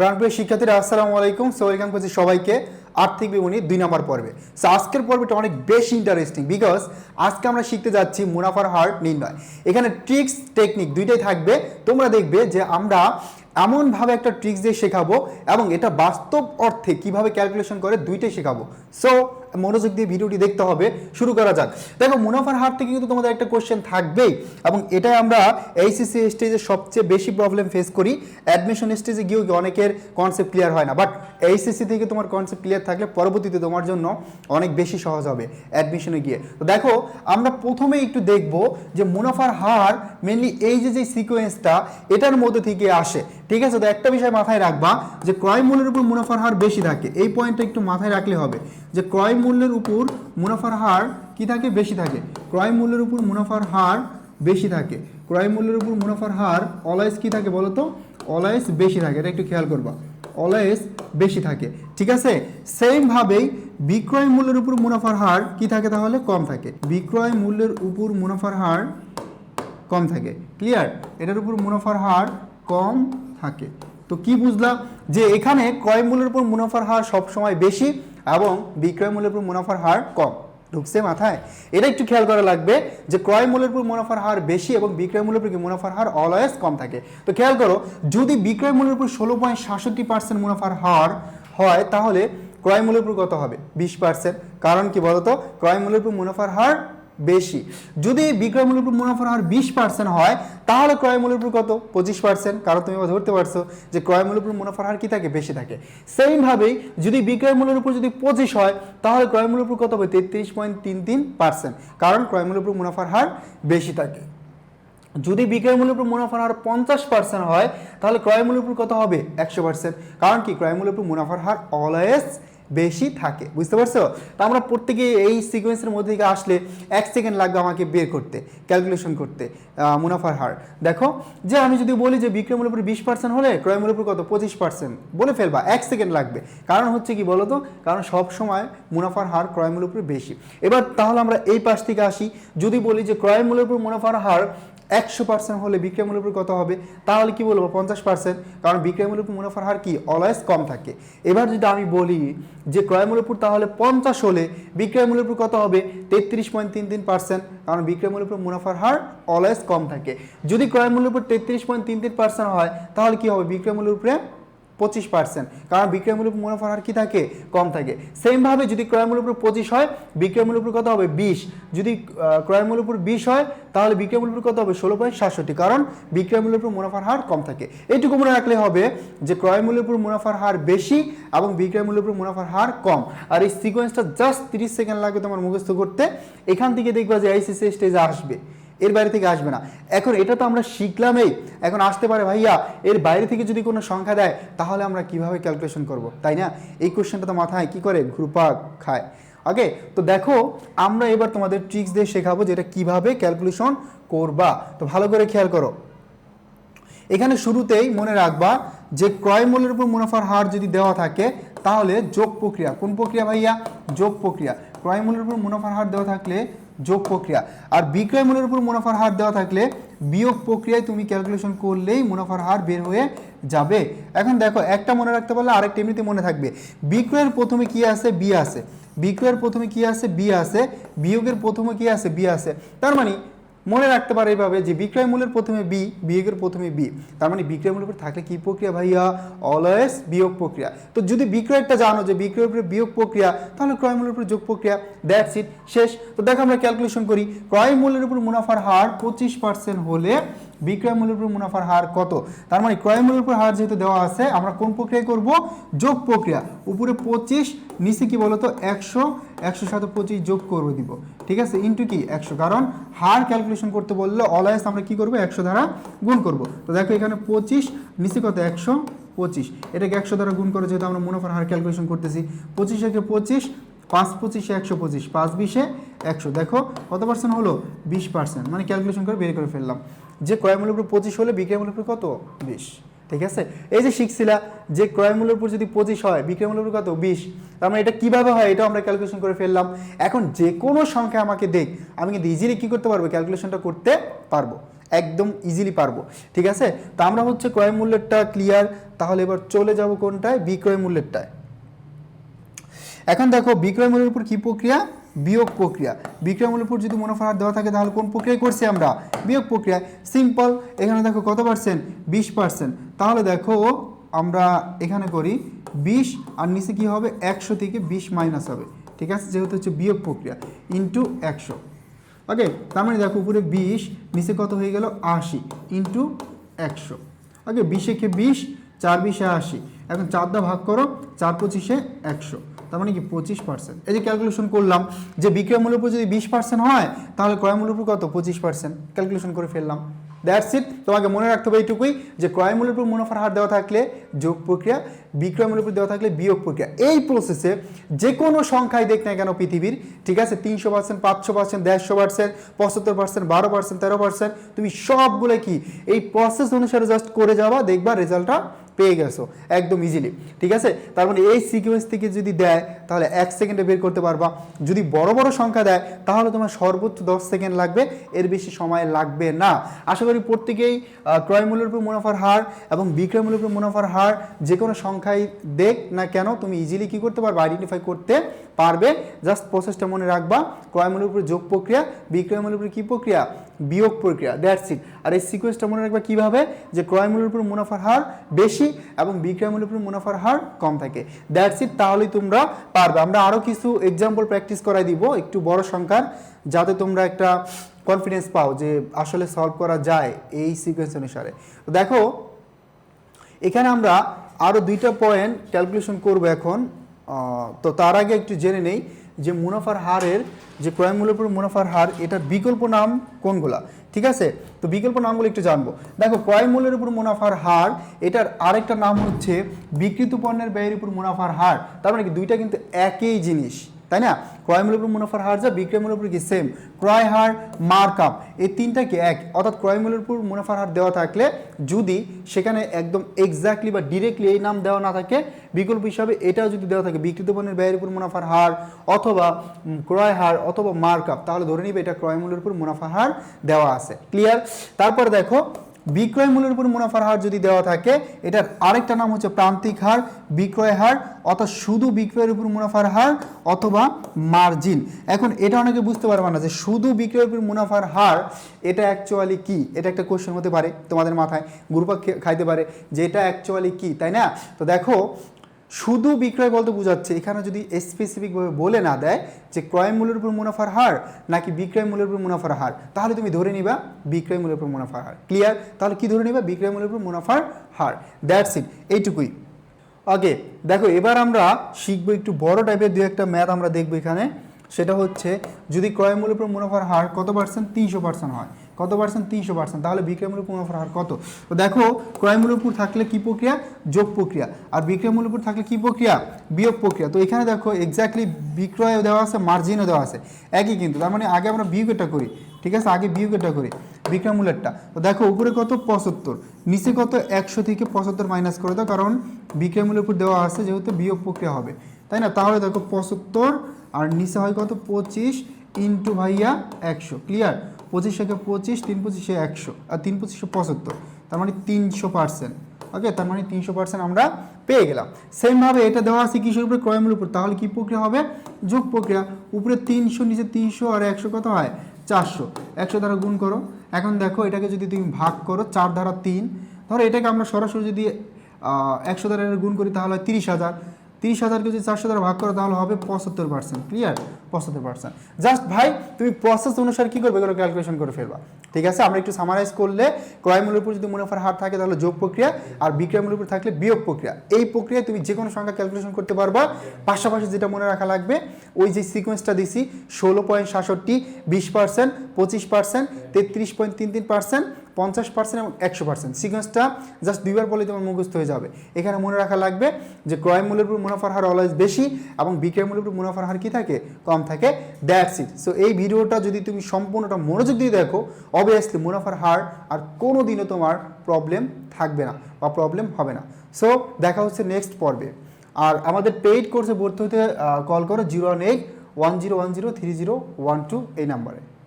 প্রাণপ্রিয় শিক্ষার্থীরা, আসসালামু আলাইকুম। সো ওয়েলকাম করছি সবাইকে আর্থিক বিবরণী দুই নম্বর পর্বে। সো আজকের পর্বটা অনেক বেশি ইন্টারেস্টিং বিকজ আজকে আমরা শিখতে যাচ্ছি মুনাফার হার নির্ণয়। এখানে ট্রিক্স টেকনিক দুইটাই থাকবে। তোমরা দেখবে যে আমরা এমনভাবে একটা ট্রিক্স দিয়ে শেখাবো এবং এটা বাস্তব অর্থে কীভাবে ক্যালকুলেশন করে দুইটাই শেখাবো। সো মনোযোগ দিয়ে ভিডিওটি দেখতে হবে, শুরু করা যাক। দেখো, মুনাফার হার থেকে কিন্তু তোমাদের একটা কোশ্চেন থাকবেই, এবং এটাই আমরা এইচএসসি স্টেজে সবচেয়ে বেশি প্রবলেম ফেস করি। অ্যাডমিশন স্টেজে গিয়েও অনেকের কনসেপ্ট ক্লিয়ার হয় না বাট এইচএসসি থেকে তোমার কনসেপ্ট ক্লিয়ার থাকলে পরবর্তীতে তোমার জন্য অনেক বেশি সহজ হবে অ্যাডমিশনে গিয়ে। তো দেখো, আমরা প্রথমে একটু দেখব যে মুনাফার হার মেনলি এই যে যে সিকোয়েন্সটা এটার মধ্যে থেকে আসে। ঠিক আছে, তো একটা বিষয় মাথায় রাখবা যে ক্রয় মূল্যের উপর মুনাফার হার বেশি থাকে। এই পয়েন্টটা একটু মাথায় রাখলে হবে যে ক্রয় মূল্যের উপর মুনাফার হার কি থাকে? বেশি থাকে। ক্রয় মূল্যের উপর মুনাফার হার বেশি থাকে। ক্রয় মূল্যের উপর মুনাফার হার অলওয়েজ কি থাকে বলো তো? অলওয়েজ বেশি থাকে। এটা একটু খেয়াল করবা। অলওয়েজ বেশি থাকে। ঠিক আছে? সেমভাবেই বিক্রয় মূল্যের উপর মুনাফার হার কি থাকে তাহলে? কম থাকে। বিক্রয় মূল্যের উপর মুনাফার হার কম থাকে। ক্লিয়ার এটার উপর মুনাফার হার কম থাকে। তো কি বুঝলাম যে এখানে ক্রয় মূল্যের উপর মুনাফার হার সবসময় বেশি এবং বিক্রয় মূল্যের উপর মুনাফার হার কম। ঢুকছে মাথায়। এটা একটু খেয়াল করা লাগবে যে ক্রয় মূল্যের উপর মুনাফার হার বেশি এবং বিক্রয় মূল্যের উপর মুনাফার হার অলওয়েজ কম থাকে। তো খেয়াল করো, যদি বিক্রয় মূল্যের উপর ষোলো পয়েন্ট সাতষট্টি পার্সেন্ট মুনাফার হার হয়, তাহলে ক্রয় মূল্যের উপর কত হবে? বিশ পার্সেন্ট কারণ কি বলতো? ক্রয় মূল্যের উপর মুনাফার হার বেশি। যদি বিক্রয় মূল্যের উপর মুনাফার হার বিশ পার্সেন্ট হয়, তাহলে ক্রয় মূল্যের উপর কত? পঁচিশ পার্সেন্ট কারণ তুমি ধরতে পারছ যে ক্রয় মূল্যের উপর মুনাফার হার কি থাকে? বেশি থাকে। সেইমভাবেই যদি বিক্রয় মূল্যের উপর যদি পঁচিশ হয়, তাহলে ক্রয় মূল্যের উপর কত হবে? তেত্রিশ পয়েন্ট তিন তিন পার্সেন্ট। কারণ ক্রয় মূল্যের উপর মুনাফার হার বেশি থাকে। যদি বিক্রয় মূল্যের উপর মুনাফার হার পঞ্চাশ পার্সেন্ট হয়, তাহলে ক্রয় মূল্যের উপর কত হবে? একশো পার্সেন্ট কারণ কি? ক্রয় মূল্যের উপর মুনাফার হার অলওয়েজ বেশি থাকে, বুঝতে পারছ? তা আমরা প্রত্যেকে এই সিকোয়েন্সের মধ্যে থেকে আসলে এক সেকেন্ড লাগবে আমাকে বের করতে ক্যালকুলেশন করতে মুনাফার হার। দেখো, যে আমি যদি বলি যে বিক্রয় মূল্যের উপর বিশ পার্সেন্ট হলে ক্রয় মূল্যের উপর কত? পঁচিশ পার্সেন্ট বলে ফেলবা, এক সেকেন্ড লাগবে। কারণ হচ্ছে কি বলো তো কারণ সব সময় মুনাফার হার ক্রয় মূল্যের উপর বেশি। এবার তাহলে আমরা এই পাশ থেকে আসি। যদি বলি যে ক্রয় মূল্যের উপর মুনাফার হার একশো পার্সেন্ট হলে বিক্রয় মূল্যের উপর কত হবে? তাহলে কি বলব? পঞ্চাশ পার্সেন্ট কারণ বিক্রয় মূল্যের উপর মুনাফার হার কি? অলওয়েজ কম থাকে। এবার যদি আমি বলি যে ক্রয় মূল্যের উপর তাহলে পঞ্চাশ হলে বিক্রয় মূল্যের উপর কত হবে? তেত্রিশ পয়েন্ট তিন তিন পার্সেন্ট কারণ বিক্রয় মূল্যের উপর মুনাফার হার অলওয়েজ কম থাকে। যদি ক্রয় মূল্যের উপর তেত্রিশ পয়েন্ট তিন তিন পার্সেন্ট হয়, তাহলে কি হবে? বিক্রয় মূল্যের উপরে পঁচিশ পার্সেন্ট কারণ বিক্রয় মূল্য মুনাফার হার কি থাকে? কম থাকে। সেমভাবে যদি ক্রয় মূল্য উপর পঁচিশ হয় বিক্রয় মূল্য উপর কত হবে? বিশ। যদি আহ, ক্রয় মূল্য উপর বিশ হয় তাহলে বিক্রয় মূল্য উপর কত হবে? ষোলো পয়েন্ট সাতষট্টি। কারণ বিক্রয় মূল্যের উপর মুনাফার হার কম থাকে। এইটুকু মনে রাখলে হবে যে ক্রয় মূল্যের উপর মুনাফার হার বেশি এবং বিক্রয় মূল্যের উপর মুনাফার হার কম। আর এই সিকোয়েন্সটা জাস্ট তিরিশ সেকেন্ড লাগবে তোমার মুখস্থ করতে। এখান থেকে দেখবা যে আইসিসি স্টেজে আসবে। এর বাইরে থেকে আসবে না। এখন এটা তো আমরা শিখলামই। এখন আসতে পারে, ভাইয়া, এর বাইরে থেকে যদি কোনো সংখ্যা দেয়, তাহলে আমরা কীভাবে ক্যালকুলেশন করব? তাই না? এই কোশ্চেনটা তো মাথায়, কি করে? ঘুরপাক খায়। ওকে তো দেখো, আমরা এবার তোমাদের ট্রিক্স দিয়ে শেখাবো যে এটা কীভাবে ক্যালকুলেশন করবা। তো ভালো করে খেয়াল করো। এখানে শুরুতেই মনে রাখবা যে ক্রয় মূল্যের উপর মুনাফার হার যদি দেওয়া থাকে, তাহলে যোগ প্রক্রিয়া। কোন প্রক্রিয়া, ভাইয়া? যোগ প্রক্রিয়া। ক্রয় মূল্যের উপর মুনাফার হার দেওয়া থাকলে যোগ প্রক্রিয়া। আর বিক্রয় মূল্যের উপর মুনাফার হার দেওয়া থাকলে বিয়োগ প্রক্রিয়ায় তুমি ক্যালকুলেশন করলেই মুনাফার হার বের হয়ে যাবে। এখন দেখো, একটা মনে রাখতে পারলে আরেকটা এমনিতে মনে থাকবে। বিক্রয়ের প্রথমে কি আছে? বি আছে। বিক্রয়ের প্রথমে কি আছে? বি আছে। বিয়োগের প্রথমে কি আছে? বি আছে। তার মানে মনে রাখতে পারে এইভাবে যে বিক্রয় মূল্যের প্রথমে বি, বিয়োগের প্রথমে বি। তার মানে বিক্রয় মূল্যের উপর থাকলে কি প্রক্রিয়া ভাইয়া? অলওয়েজ বিয়োগ প্রক্রিয়া। তো যদি বিক্রয়টা জানো যে বিক্রয়ের উপরে বিয়োগ প্রক্রিয়া, তাহলে ক্রয় মূল্যের উপর যোগ প্রক্রিয়া। দ্যাটস ইট শেষ। তো দেখো আমরা ক্যালকুলেশন করি। ক্রয় মূল্যের উপর মুনাফার হার পঁচিশ পার্সেন্ট হলে বিক্রয় মূল্যের উপর মুনাফার হার কত? তার মানে ক্রয় মূল্যের উপর হার যেহেতু দেওয়া আছে, আমরা কোন প্রক্রিয়া করব? যোগ প্রক্রিয়া। উপরে পঁচিশ, নিচে কি বলতো? একশো একশোর সাথে পঁচিশ যোগ করে দিব। ঠিক আছে? ইন্টু কি? একশো। কারণ হার ক্যালকুলেশন করতে বললে অলওয়েজ আমরা কি করব? একশো দ্বারা গুণ করব। তো দেখো এখানে পঁচিশ, নিচে কত? একশো পঁচিশ। এটাকে একশো দ্বারা গুণ করে যেহেতু আমরা মুনাফার হার ক্যালকুলেশন করতেছি, পঁচিশ একে পঁচিশ, পাঁচ পঁচিশে একশো পঁচিশ, পাঁচ বিশে একশো। দেখো কত পার্সেন্ট হলো? বিশ পার্সেন্ট মানে ক্যালকুলেশন করে বের করে ফেললাম। যে ক্রয় মূল্যের পঁচিশ হলে বিক্রয় উপর কত? বিশ। ঠিক আছে? এই যে শিখছিলা যে ক্রয় মূল্যের উপর যদি পঁচিশ হয়, বিক্রয় মূল্যের উপর কত? বিশ। তার মানে এটা কীভাবে হয় এটাও আমরা ক্যালকুলেশন করে ফেললাম। এখন যে কোনো সংখ্যা আমাকে দেখ, আমি কিন্তু ইজিলি কি করতে পারব? ক্যালকুলেশনটা করতে পারব। একদম ইজিলি পারব। ঠিক আছে? তা আমরা হচ্ছে ক্রয় মূল্যেরটা ক্লিয়ার তাহলে এবার চলে যাব কোনটায়? বিক্রয় মূল্যেরটায়। এখন দেখো, বিক্রয় মূল্যের উপর কি প্রক্রিয়া? বিয়োগ প্রক্রিয়া। বিক্রয় মূল্যের উপর যদি মুনাফার হার দেওয়া থাকে, তাহলে কোন প্রক্রিয়ায় করছি আমরা? বিয়োগ প্রক্রিয়া। সিম্পল এখানে দেখো কত পার্সেন্ট বিশ পার্সেন্ট তাহলে দেখো, আমরা এখানে করি বিশ, আর নিচে কি হবে? একশো থেকে বিশ মাইনাস হবে। ঠিক আছে? যেহেতু হচ্ছে বিয়োগ প্রক্রিয়া ইন্টু একশো। ওকে তার মানে দেখো, উপরে বিশ, নিচে কত হয়ে গেল আশি ইন্টু একশো। ওকে বিশে কে বিশ, চার বিশে আশি। এখন চার দা ভাগ করো, চার পঁচিশে একশো। তার মানে কি? পঁচিশ পার্সেন্ট এই যে ক্যালকুলেশন করলাম, যে বিক্রয় মূল্যের উপর যদি বিশ পার্সেন্ট হয়, তাহলে ক্রয় মূল্যের উপর কত? পঁচিশ পার্সেন্ট ক্যালকুলেশন করে ফেললাম। দ্যাটস ইট তোমাকে মনে রাখতে হবে এইটুকুই, যে ক্রয় মূল্যের উপর মুনাফার হার দেওয়া থাকলে যোগ প্রক্রিয়া, বিক্রয় মূল্যের উপর দেওয়া থাকলে বিয়োগ প্রক্রিয়া। এই প্রসেসে যে কোনো সংখ্যায় দেখ না কেন পৃথিবীর, ঠিক আছে? তিনশো পার্সেন্ট পাঁচশো পার্সেন্ট দেড়শো পার্সেন্ট পঁচাত্তর পার্সেন্ট বারো পার্সেন্ট তেরো পার্সেন্ট তুমি সবগুলো কি? এই প্রসেস অনুসারে জাস্ট করে যাওয়া দেখবা রেজাল্টটা পেয়ে গেছো একদম ইজিলি ঠিক আছে? তার মানে এই সিকোয়েন্স থেকে যদি দেয় তাহলে এক সেকেন্ডে বের করতে পারবা। যদি বড় বড় সংখ্যা দেয় তাহলে তোমার সর্বোচ্চ দশ সেকেন্ড লাগবে এর বেশি সময় লাগবে না। আশা করি প্রত্যেকেই আহ, ক্রয় মূল্যের উপর মুনাফার হার এবং বিক্রয় মূল্যের উপর মুনাফার হার যে কোনো সংখ্যায় দেখ না কেন তুমি ইজিলি কি করতে পারবে? আইডেন্টিফাই করতে পারবে। জাস্ট প্রসেসটা মনে রাখবা। ক্রয় মূল্যের উপর যোগ প্রক্রিয়া বিক্রয় মূল্যের উপর কী প্রক্রিয়া? বিয়োগ প্রক্রিয়া দ্যাটস ইট আর এই সিকোয়েন্সটা মনে রাখবা কীভাবে? যে ক্রয় মূল্যের উপর মুনাফার হার বেশি এবং বিক্রয় মূল্যের উপর মুনাফার হার কম থাকে। দ্যাটস ইট তাহলেই তোমরা পারবে। আমরা আরও কিছু এক্সাম্পল প্র্যাকটিস করাই দিব, একটু বড় সংখ্যার, যাতে তোমরা একটা কনফিডেন্স পাও যে আসলে সলভ করা যায় এই সিকোয়েন্স অনুসারে। তো দেখো, এখানে আমরা আরও দুইটা পয়েন্ট ক্যালকুলেশন করব এখন। তো তার আগে একটু জেনে নেই যে মুনাফার হারের, যে ক্রয় মূল্যের উপর মুনাফার হার এটার বিকল্প নাম কোনগুলা? ঠিক আছে? তো বিকল্প নামগুলো একটু জানব। দেখো ক্রয় মূল্যের উপর মুনাফার হার, এটার আরেকটা নাম হচ্ছে বিকৃত পণ্যের ব্যয়ের উপর মুনাফার হার। তার মানে কি? দুইটা কিন্তু একই জিনিস। তাই না? ক্রয় মূল্যের উপর মুনাফার হার যা, বিক্রয় মূল্যের উপর কি? সেম ক্রয় হার মার্ক আপ এই তিনটা কি এক? অর্থাৎ ক্রয় মূল্যের উপর মুনাফার হার দেওয়া থাকলে যদি সেখানে একদম এক্স্যাক্টলি বা ডিরেক্টলি এই নাম দেওয়া না থাকে, বিকল্প হিসাবে এটাও যদি দেওয়া থাকে বিকৃত পণ্যের ব্যয়ের উপর মুনাফার হার অথবা ক্রয় হার অথবা মার্ক আপ তাহলে ধরে নিবে এটা ক্রয় মূল্যের উপর মুনাফার হার দেওয়া আছে। ক্লিয়ার তারপর দেখো বিক্রয় মূল্যের উপর মুনাফার হার যদি দেওয়া থাকে, এটার আরেকটা নাম হচ্ছে প্রান্তিক হার, বিক্রয় হার, অর্থাৎ শুধু বিক্রয়ের উপর মুনাফার হার অথবা মার্জিন এখন এটা অনেকে বুঝতে পারবে না যে শুধু বিক্রয়ের উপর মুনাফার হার, এটা অ্যাকচুয়ালি কি? এটা একটা কোশ্চেন হতে পারে তোমাদের মাথায়, গ্রুপা খাইতে পারে যে এটা অ্যাকচুয়ালি কি, তাই না? তো দেখো শুধু বিক্রয় বলতে বোঝাচ্ছে, এখানে যদি স্পেসিফিকভাবে বলে না দেয় যে ক্রয় মূল্যের উপর মুনাফার হার নাকি বিক্রয় মূল্যের উপর মুনাফার হার, তাহলে তুমি ধরে নিবা বিক্রয় মূল্যের উপর মুনাফার হার। ক্লিয়ার তাহলে কি ধরে নিবা? বিক্রয় মূল্যের উপর মুনাফার হার। দ্যাটস ইট এইটুকুই। ওকে দেখো, এবার আমরা শিখব একটু বড় টাইপের দু একটা ম্যাথ আমরা দেখব এখানে। সেটা হচ্ছে, যদি ক্রয় মূল্যের উপর মুনাফার হার কত পার্সেন্ট তিনশো পার্সেন্ট হয়। কত পার্সেন্ট তিনশো পার্সেন্ট তাহলে বিক্রয় মূল্য মুনাফার হার কত? তো দেখো ক্রয় মূল্যের উপর থাকলে কি প্রক্রিয়া? যোগ প্রক্রিয়া। আর বিক্রয় মূল্যের উপর থাকলে কি প্রক্রিয়া? বিয়োগ প্রক্রিয়া। তো এখানে দেখো এক্স্যাক্টলি বিক্রয় দেওয়া আছে মার্জিনও দেওয়া আছে। একই কিন্তু, তার মানে আগে আমরা বিয়োগেরটা করি। ঠিক আছে? আগে বিয়োগেরটা করি বিক্রয় মূল্যেরটা তো দেখো, উপরে কত? পঁচাত্তর। নিচে কত? একশো থেকে পঁচাত্তর মাইনাস করে দাও, কারণ বিক্রয় মূল্যের উপর দেওয়া আছে, যেহেতু বিয়োগ প্রক্রিয়া হবে। তাই না? তাহলে দেখো, পঁচাত্তর, আর নিচে হয় কত? পঁচিশ ইন্টু ভাইয়া একশো। ক্লিয়ার পঁচিশ থেকে পঁচিশ, তিন পঁচিশে একশো, আর তিন পঁচিশে পঁচাত্তর। তার মানে তিনশো পার্সেন্ট। ওকে, তার মানে তিনশো পার্সেন্ট আমরা পেয়ে গেলাম। সেমভাবে এটা দেওয়া আছে কিসের উপরে? ক্রয়মূল্যের উপর। তাহলে কি প্রক্রিয়া হবে? যোগ প্রক্রিয়া। উপরে তিনশো, নিচে তিনশো, আর একশো কত হয়? চারশো। একশো দ্বারা গুণ করো। এখন দেখো, এটাকে যদি তুমি ভাগ করো, চার দ্বারা তিন। ধরো এটাকে আমরা সরাসরি যদি একশো দ্বারা গুণ করি, তাহলে হয় তিরিশ হাজার। তিরিশ হাজারকে যদি চারশো দ্বারা ভাগ করো তাহলে হবে পঁচাত্তর পার্সেন্ট ক্লিয়ার পঁচাত্তর পার্সেন্ট জাস্ট ভাই, তুমি প্রসেস অনুসারে কী করবে? এগুলো ক্যালকুলেশন করে ফেলবা। ঠিক আছে? আমরা একটু সামারাইজ করলে ক্রয় মূল্যের উপর যদি মুনাফার হার থাকে তাহলে যোগ প্রক্রিয়া আর বিক্রয় মূল্যের উপর থাকলে বিয়োগ প্রক্রিয়া। এই প্রক্রিয়ায় তুমি যে কোনো সংখ্যা ক্যালকুলেশন করতে পারবা। পাশাপাশি যেটা মনে রাখা লাগবে, ওই যে সিকোয়েন্সটা দিছি, ষোলো পয়েন্ট সাতষট্টি, বিশ পার্সেন্ট পঁচিশ পার্সেন্ট তেত্রিশ পয়েন্ট তিন তিন পার্সেন্ট পঞ্চাশ পার্সেন্ট এবং একশো পার্সেন্ট সিকোয়েন্সটা জাস্ট দুইবার বলে তোমার মুখস্থ হয়ে যাবে। এখানে মনে রাখা লাগবে যে ক্রয় মূল্যের উপর মুনাফার হার অলওয়েজ বেশি এবং বিক্রয় মূল্যের উপর মুনাফার হার কী থাকে? কম থাকে। দ্যাটস ইট সো এই ভিডিওটা যদি তুমি সম্পূর্ণটা মনোযোগ দিয়ে দেখো অবভিয়াসলি মুনাফার হার আর কোনো দিনও তোমার প্রবলেম থাকবে না বা প্রবলেম হবে না। সো দেখা হচ্ছে নেক্সট পর্বে। আর আমাদের পেইড কোর্সে ভর্তি হতে কল করো zero one eight one zero one zero three zero one two এই নাম্বারে